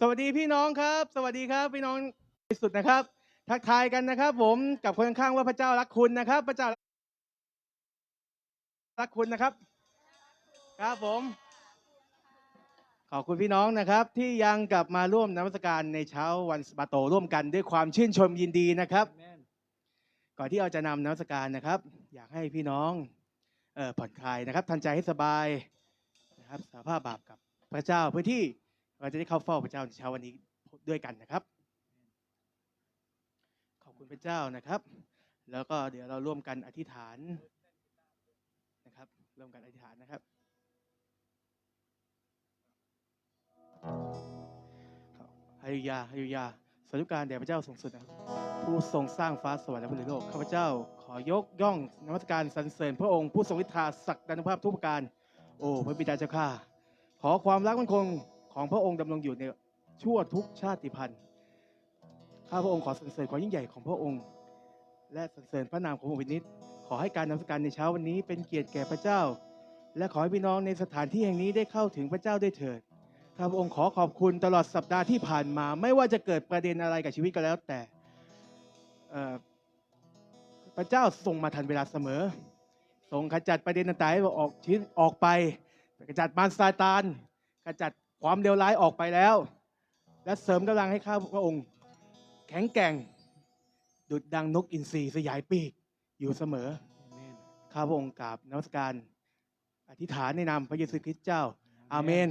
สวัสดีพี่น้องครับ สวัสดีครับพี่น้องที่สุดนะครับ ทักทายกันนะครับ ผมกับคนข้างๆว่าพระเจ้ารักคุณนะครับ พระเจ้ารักคุณนะครับ ครับผม ขอบคุณพี่น้องนะครับ ที่ยังกลับมาร่วมนมัสการในเช้าวันสะบาโตร่วมกันด้วยความชื่นชมยินดีนะครับ ก่อนที่เราจะนำนมัสการนะครับ อยากให้พี่น้องเอ่อผ่อนคลายนะครับทันใจให้สบายนะครับสารภาพบาปกับพระเจ้าเพื่อที่ เราจะได้เข้าเฝ้าพระเจ้าในเช้าวันนี้ด้วยกันนะครับ ขอบคุณพระเจ้านะครับ แล้วก็เดี๋ยวเราร่วมกันอธิษฐานนะครับ ร่วมกันอธิษฐานนะครับ ฮาเลลูยา ฮาเลลูยาสาธุการแด่พระเจ้าสูงสุดนะผู้ทรงสร้างฟ้าสวรรค์และบริโลก ข้าพเจ้าขอยกย่องนมัสการสรรเสริญพระองค์ผู้ทรงฤทธาศักดานุภาพทุกประการ โอ้ พระบิดาเจ้าข้า ขอความรักมั่นคง ของพระองค์ดำรงอยู่ในชั่วทุกชาติพันธุ์ ข้าพระองค์ขอสรรเสริญความยิ่งใหญ่ของพระองค์ และสรรเสริญพระนามของพระองค์เป็นนิจขอให้การนมัสการในเช้าวันนี้เป็นเกียรติแก่พระเจ้า และขอให้พี่น้องในสถานที่แห่งนี้ได้เข้าถึงพระเจ้าได้วยเถิดข้าพระองค์ขอขอบคุณตลอดสัปดาห์ที่ผ่านมา ไม่ว่าจะเกิดประเด็นอะไรกับชีวิตก็แล้วแต่พระเจ้าทรงมาทันเวลาเสมอทรงขจัดประเด็นต่างๆออกชิ้นออกไปขจัดมารซาตานขจัด ความเลวร้ายออกไปแล้ว และเสริมกำลังให้ข้าพระองค์ แข็งแกร่ง ดุดดังนกอินทรีสยายปีกอยู่เสมอข้าพระองค์กราบนมัสการ อธิษฐานในนามพระเยซูคริสต์เจ้า อาเมน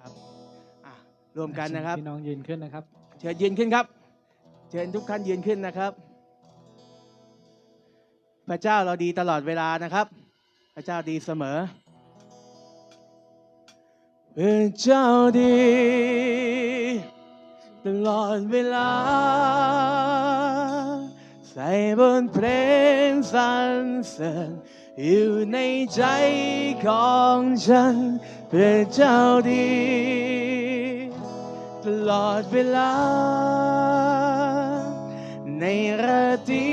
ครับอะรวมกันนะครับ พี่น้องยืนขึ้นนะครับ เชิญยืนขึ้นครับ เชิญทุกท่านยืนขึ้นนะครับ พระเจ้าเราดีตลอดเวลานะครับ พระเจ้าดีเสมอ เพระเจ้าดี ตลอดเวลา ใส่บนเพลงสรรเสริญอยู่ในใจของฉัน เพระเจ้าดี ตลอดเวลา ในราตรี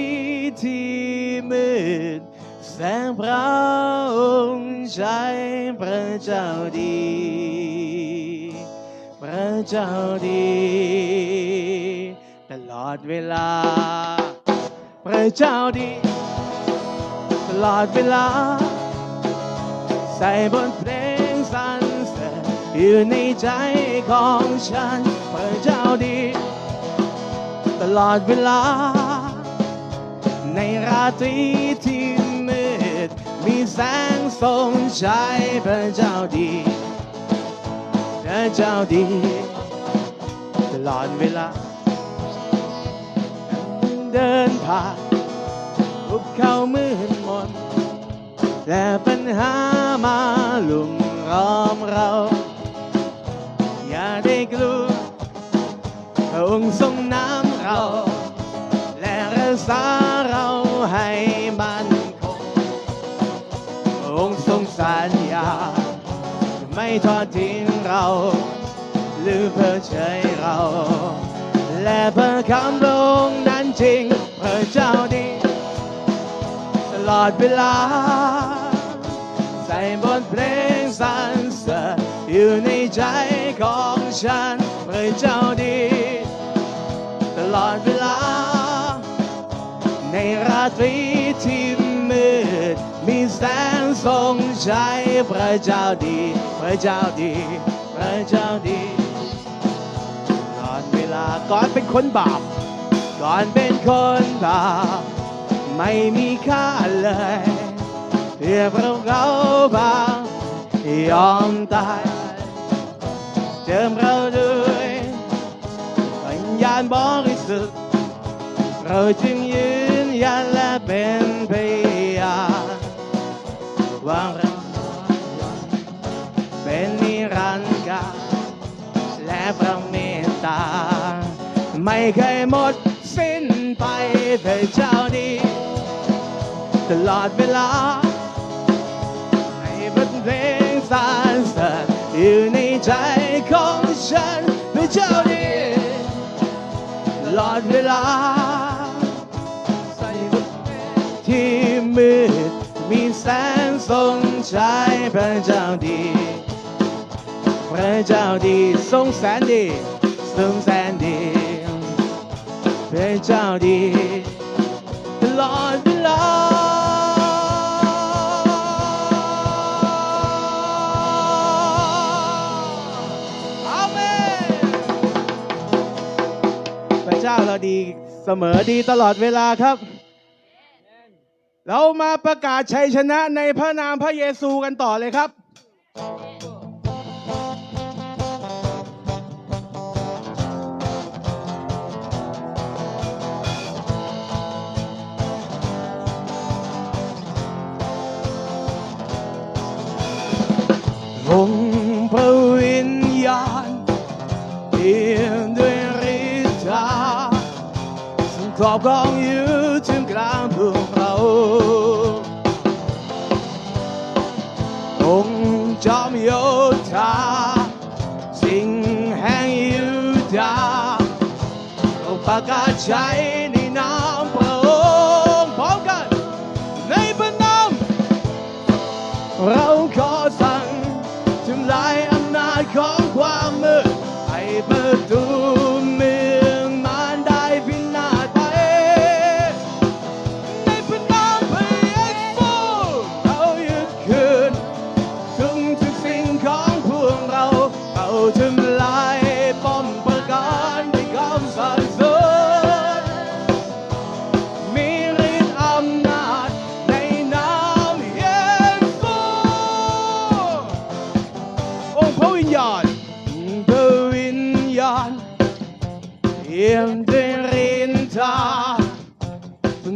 ที่มืดแสงพระองค์ใช้พระเจ้าดี เจ้าดี ตลอดเวลา พระเจ้าดี ตลอดเวลา ใส่บนเพลงสรรเสริญอยู่ในใจของฉัน พระเจ้าดี ตลอดเวลา ในราตรีที่มืด มีแสงส่งใช้พระเจ้าดี พระเจ้าดี ลอดเวลา เดินผ่านภูเขามืดมนและปัญหามาลุมล้อมเรา อย่าได้กลัวพระองค์ทรงน้ำเรา และรักษาเราให้มันคงพระองค์ทรงสัญญา ไม่ทอดทิ้งเรา หรือเพื่อเฉยเรา และเพระคำพระองนั้นจริงเพระเจ้าดีตลอดเวลา ใส่บทเพลงสรรเสริญอยู่ในใจของฉันเพระเจ้าดี ตลอดเวลา ในราตรีที่มืดมีแสงส่งใช้พระเจ้าดีพระเจ้าดีพร ก่อนเป็นคนบาป ก่อนเป็นคนบาป ไม่มีค่าเลยเพื่อพระเราบางยอมตายเจิมเราด้วยวิญญาณบริสุทธิ์เราจึงยืนยันและเป็นพยานว่าเราเป็นนิรันดร์กาและพระเมตตา ไม่เคยหมดสิ้นไปพระเจ้าดีตลอดเวลา ให้บทเพลงสรรเสริญอยู่ในใจของฉันพระเจ้าดีตลอดเวลา ใส่บทเพลงที่มืดมีแสงส่องใช้พระเจ้าดี พระเจ้าดีทรงแสนดีทรงแสนดี พระเจ้าดีตลอดเวลาอาเมนพระเจ้าเราดีเสมอดีตลอดเวลาครับ เรามาประกาศชัยชนะในพระนามพระเยซูกันต่อเลยครับ องค์พระวิญญาณเปี่ยมด้วยฤทธาซึ่งครอบครองอยู่ถึงกลางพวกเรา องค์จอมโยธาสิ่งแห่งยุดาเราประกาศใช้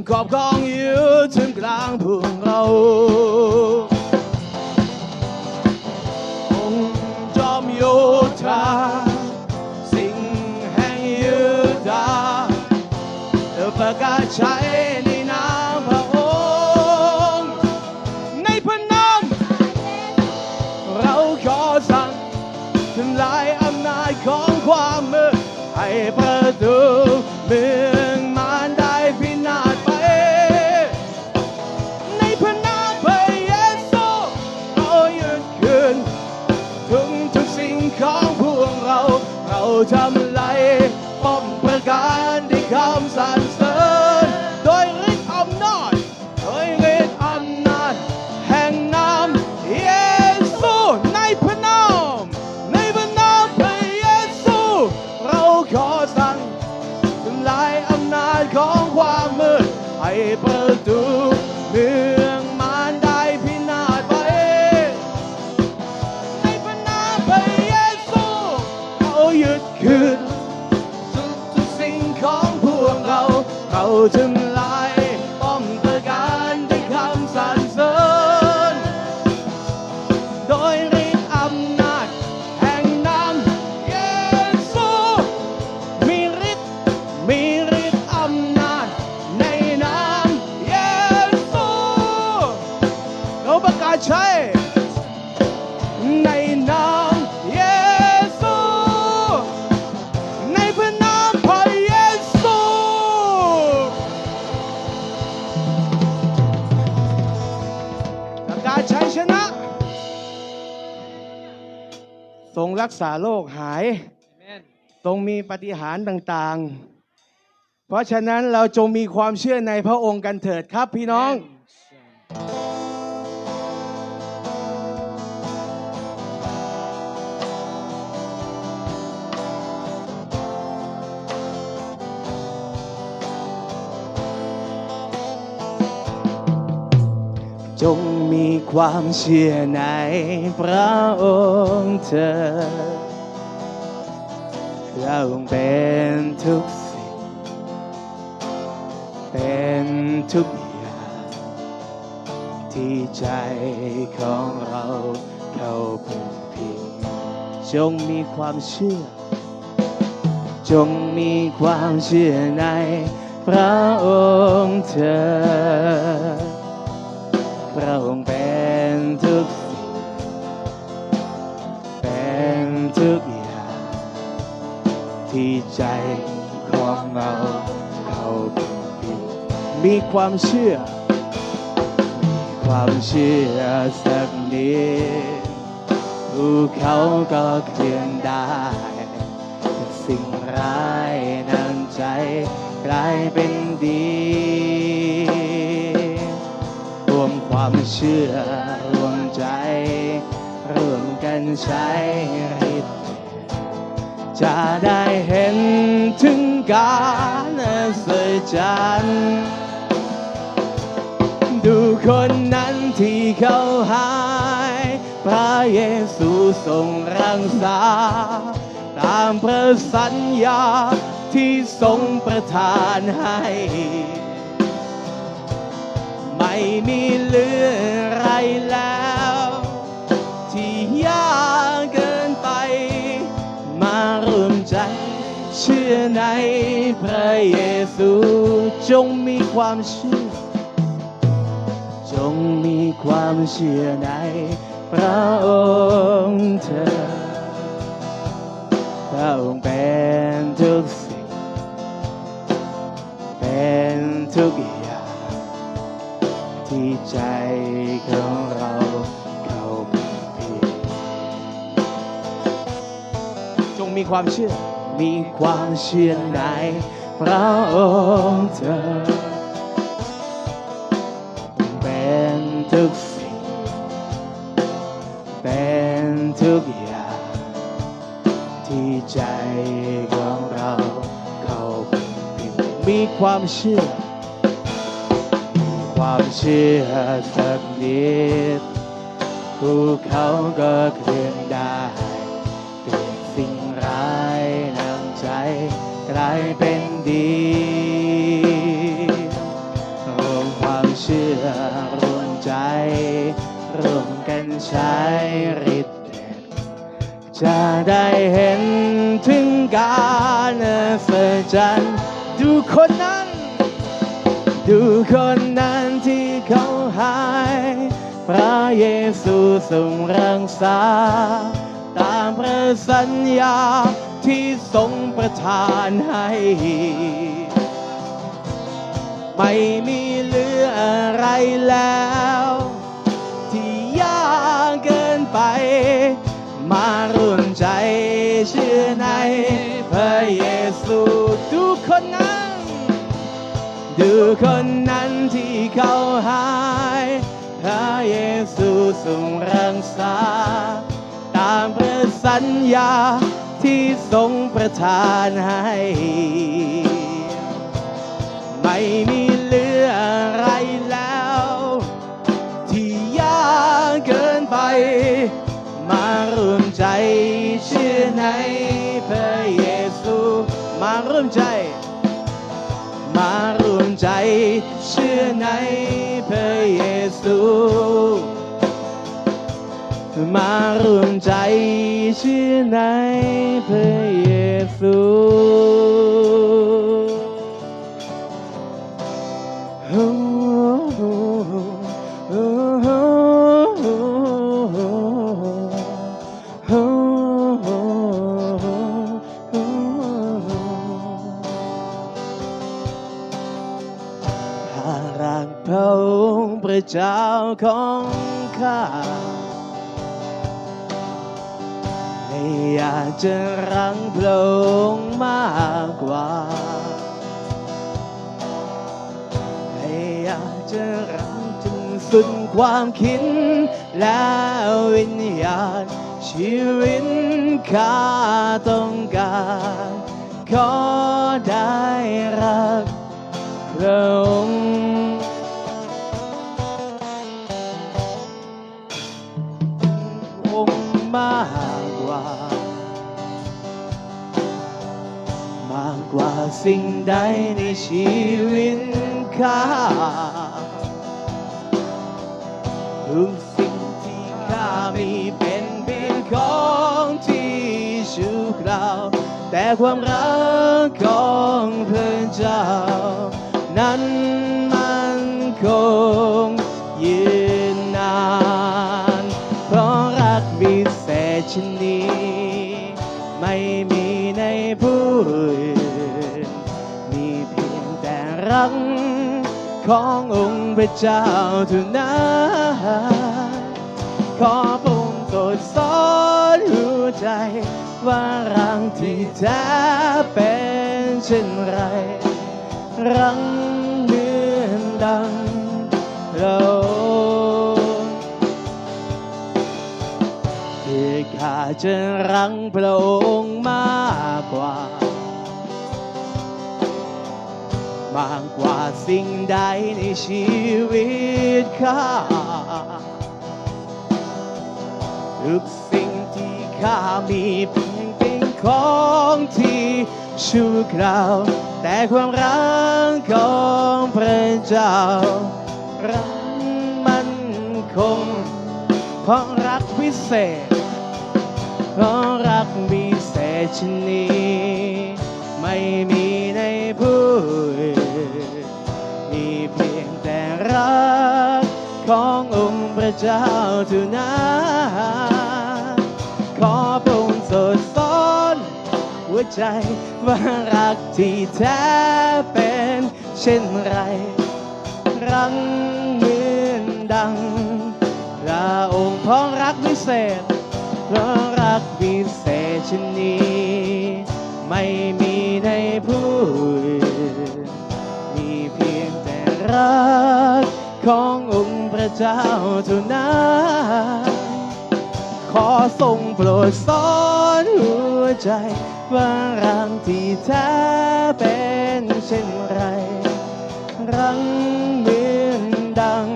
ซึ่งครอบครองอยู่ถึงกลางพวกเราองค์จอมโยธาสิ่งแห่งยุดาเธอประกาศใช้ในนามพระองค์ในพระนามเราขอสั่งทำลายอำนาจของความมืดให้ประตูเมือ ทำไรป้อมประการที่คำสัญ โดย รงรักษาโรคหายทรงมีปฏิหารย์ต่างๆ เพราะฉะนั้นเราจงมีความเชื่อในพระองค์กันเถิดครับพี่น้อง จงมีความเชื่อในพระองค์เถิดเราเป็นทุกสิ่ง เป็นทุกอย่างที่ใจของเราเข้าพึงพิงจงมีความเชื่อ จงมีความเชื่อในพระองค์เถิดพ ระองค์เป็นทุกสิ่งเป็นทุกอย่าง ที่ใจของเราเขาเป็นพิงมีความเชื่อ มีความเชื่อสักนิดภูเขาก็เคลื่อนได้แต่สิ่งร้ายนั้นใจกลายเป็นดี ความเชื่อรวมใจ ร่วมกันใช้ฤทธิ์จะได้เห็นถึงการอัศจรรย์ดูคนนั้นที่เขาหายพระเยซูทรงรักษาตามพระสัญญาที่ทรงประทานให้ ไม่มีเหลืออะไรแล้ว ที่ยากเกินไป มารวมใจเชื่อในพระเยซูจงมีความเชื่อ จงมีความเชื่อในพระองค์เธอ พระองค์เป็นทุกสิ่ง เป็นทุกอย่าง ใจของเราเข้าผิดจงมีความเชื่อ มีความเชื่อในพระองค์เธอเป็นทุกสิ่งเป็นทุกอย่าง ที่ใจของเราเข้าไปผิดมีความเชื่อ ชื่อสักนิดภูเขาก็เคลื่อนได้เปลี่ยนสิ่งร้ายนำใจกลายเป็นดีรวมความเชื่อรวมใจร่วมกันใช้ฤทธิ์เดชจะได้เห็นถึงการอัศจรรย์ดูคนนั้น ดูคนนั้นที่เขาหาย พระเยซูทรงรักษา ตามพระสัญญาที่ทรงประทานให้ ไม่มีเหลืออะไรแล้ว ที่ยากเกินไป มาร่วมใจเชื่อในพระเยซู ดูคนนั้นที่เขาหายพระเยซูทรงรักษา ตามพระสัญญาที่ทรงประทานให้ ไม่มีเหลืออะไรแล้ว ที่ยากเกินไป มารวมใจเชื่อในพระเยซู มารวมใจ ใจเชื่อในพระเยซูมารวมใจเชื่อในพระเยซู ระเจ้าของข้าไม่อยากจะรังพระองค์มากกว่าไม่อยากจะรังจนสุดความคิดแล้ววิญญาณชีวิตข้าต้องการขอได้รักพระองค์ากกว่า มากกว่าสิ่งใดในชีวิตข้าทุกสิ่งที่ข้ามีเป็นเพียงของที่ชั่วคราวแต่ความรักของพระเจ้า นั้นมันคงยืนน ชนนี้ ไม่มีในผู้อื่น มีเพียงแต่รักขององค์พระเจ้าเท่านั้นขอพระองค์ทรดสอนหัวใจ ว่ารังที่แท้เป็นเช่นไร รังเหมือนดัง จะรังพระองค์มากกว่า มากกว่าสิ่งใดในชีวิตข้าทุกสิ่งที่ข้ามีเพียงเป็นของที่ชั่วคราวแต่ความรักของพระเจ้า รักมันคงเพราะรักวิเศษ เพราะรักวิเศษชนนี้ไม่มีในผู้อื่นมีเพียงแต่รักขององค์พระเจ้าเท่านั้นขอพระองค์โสดสอนหัวใจว่ารักที่แท้เป็นเช่นไรรังเหมือนดังพระองค์เพรรักวิเศษ ราะรักวิเศษชนนี้ไม่มีในผู้อื่นมีเพียงแต่รักขององค์พระเจ้าเท่านั้นขอทรงโปรดสอนหัวใจ ว่ารังที่แท้เป็นเช่นไร รังเหมือนดัง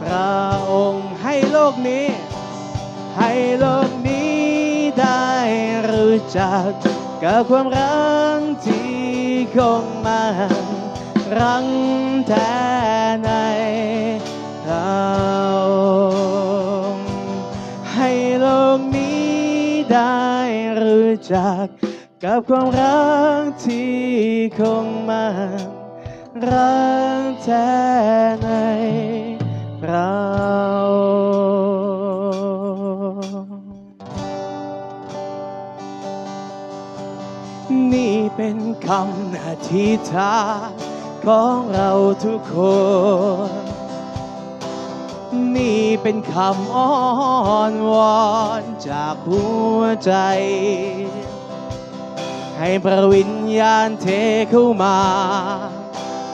พระองค์ให้โลกนี้ ให้โลกนี้ได้รู้จัก กับความรักที่คงมันรังแท้ในพระองค์ให้โลกนี้ได้รู้จัก กับความรักที่คงมันรักแท้ใน เป็นคำอธิษฐานของเราทุกคน นี่เป็นคำอ้อนวอนจากหัวใจ ให้พระวิญญาณเทเข้ามา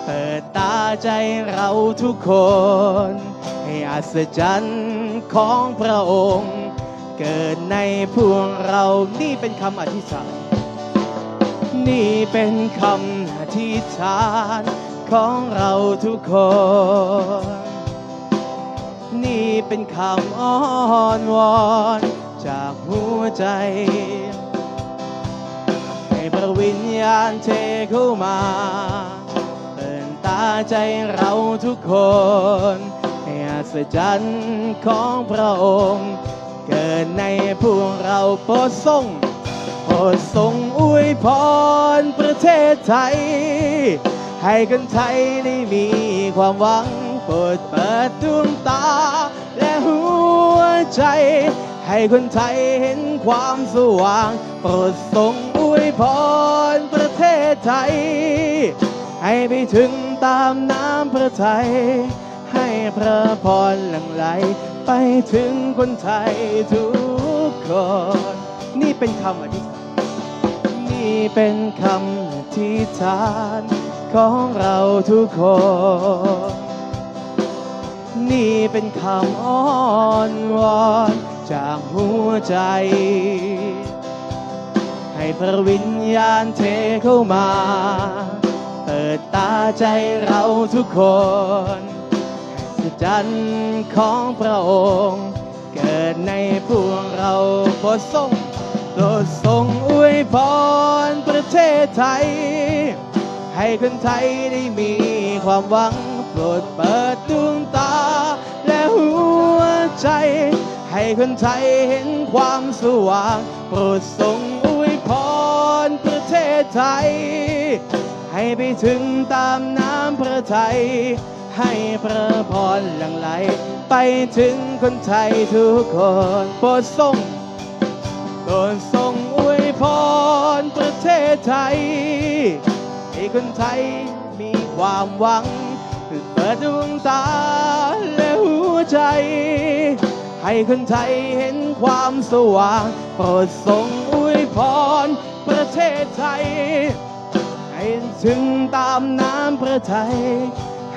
เปิดตาใจเราทุกคน ให้อัศจรรย์ของพระองค์ เกิดในพวกเรานี่เป็นคำอธิษฐาน นี่เป็นคำอธิษฐานของเราทุกคน นี่เป็นคำอ้อนวอนจากหัวใจ ให้พระวิญญาณเทเข้ามาเปิดตาใจเราทุกคนให้อัศจรรย์ของพระองค์ เกิดในพวกเราโปรดทรง ดทรงอวยพรประเทศไทย ให้คนไทยได้มีความหวังโปรดเปิดดวงตา และหัวใจ ให้คนไทยเห็นความสว่าง โปรดทรงอวยพรประเทศไทย ให้ไปถึงตามน้ำพระทัยให้พระพรหลั่งไหล ไปถึงคนไทยทุกคน นี่เป็นคำอธิษฐาน เป็นคำอธิษฐานของเราทุกคน นี่เป็นคำอ้อนวอนจากหัวใจ ให้พระวิญญาณเทเข้ามา เปิดตาใจเราทุกคนสัจจันของพระองค์ เกิดในพวกเราโปรดทรง โปรดทรงอวยพรประเทศไทย ให้คนไทยได้มีความหวัง โปรดเปิดดวงตา และหัวใจ ให้คนไทยเห็นความสว่าง โปรดทรงอวยพรประเทศไทย ให้ไปถึงตามน้ำพระทัยให้พระพรหลั่งไหล ไปถึงคนไทยทุกคน โปรดทรง โปรดทรงอวยพรประเทศไทย ให้คนไทยมีความหวังเปิดดวงตาและหัวใจ ให้คนไทยเห็นความสว่างโปรดทรงอวยพรประเทศไทย ให้ถึงตามน้ำพระทัย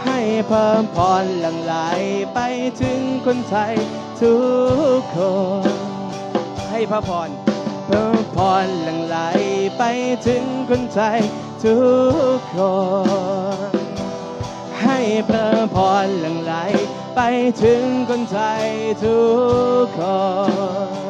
ให้เพิ่มพรหลั่งไหลไปถึงคนไทยทุกคน ให้พระพรพระพรหลั่งไหลไปถึงคนไทยทุกคน ให้พระพรหลั่งไหลไปถึงคนไทยทุกคน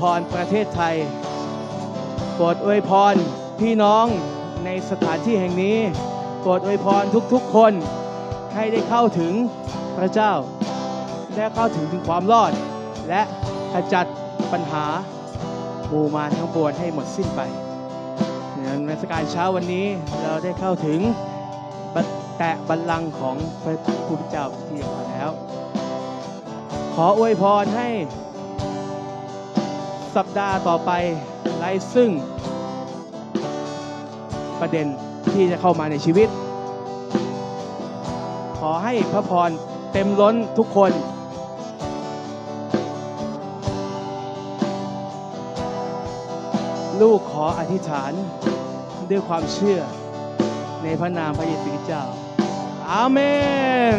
พรประเทศไทย โปรดอวยพรพี่น้องในสถานที่แห่งนี้ โปรดอวยพรทุกๆคน ให้ได้เข้าถึงพระเจ้า ได้เข้าถึงถึงความรอด และขจัดปัญหาหมู่มาทั้งปวงให้หมดสิ้นไปในนมัสการเช้าวันนี้เราได้เข้าถึงแตะบัลลังก์ของพระผู้เป็นเจ้าที่มาแล้ว ขออวยพรให้ สัปดาห์ต่อไปไร้ซึ่ง ประเด็นที่จะเข้ามาในชีวิต ขอให้พระพรเต็มล้นทุกคนลูกขออธิษฐานด้วยความเชื่อในพระนามพระเยซูคริสต์เจ้า อาเมน